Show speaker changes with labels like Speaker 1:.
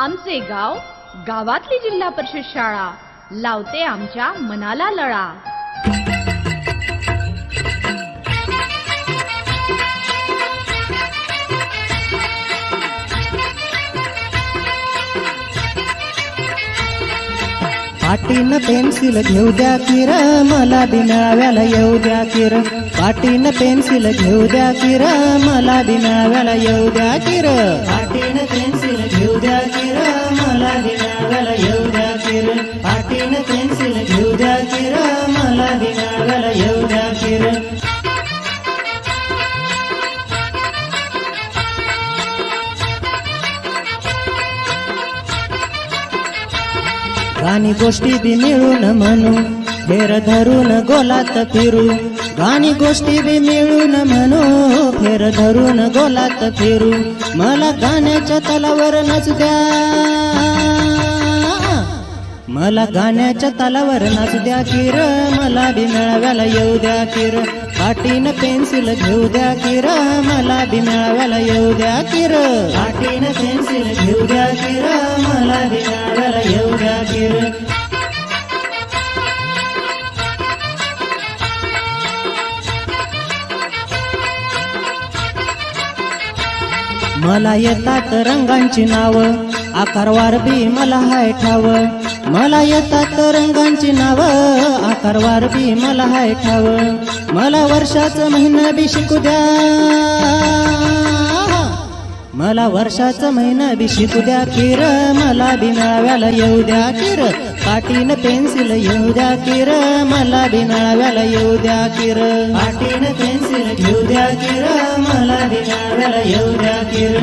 Speaker 1: आमचे गाव गावातली जिल्हा परिषद शाळा. लावते आमच्या मनाला लळा.
Speaker 2: पाटीन पेन्सिल घेऊ द्या किर मला बिनाव्याला येऊ द्या किर. पाटीन पेन्सिल घेऊ द्या किर मला बिनाव्याला येऊ द्या किर. पाटीन पेन्सिल घेऊ द्या येऊ गाणी गोष्टी बी मिळून म्हणू फेर धरून गोलात फिरू. गाणी गोष्टी बी मिळून म्हणू फेर धरून गोलात फिरू. मला गाण्याच्या तलावर नाचू द्या. मला गाण्याच्या तालावर नाचू द्या किर मला बी मेळाव्याला येऊ द्या किर. पाटीन पेन्सिल घेऊ द्या किर मला बी मेळाव्याला येऊ द्या किर. पाटीन पेन्सिल घेऊ द्या किर मला बी मेळाव्याला येऊ द्या किर. मला येतात रंगांची नावं. आकारवार बी मला हाय ठाव. मला येतात रंगांची नाव. आकारवार बी मला हाय ठाव. मला वर्षाचं महिना बी शिकू द्या. मला वर्षाचं महिना बी शिकू द्या किर मला बी मिळाव्याला येऊ द्या किर पाटीनं पेन्सिल येऊ द्या किर मला बी मिळाव्याला येऊ द्या किर पाटीन पेन्सिल घेऊ द्या किर मला बी येऊ द्या किर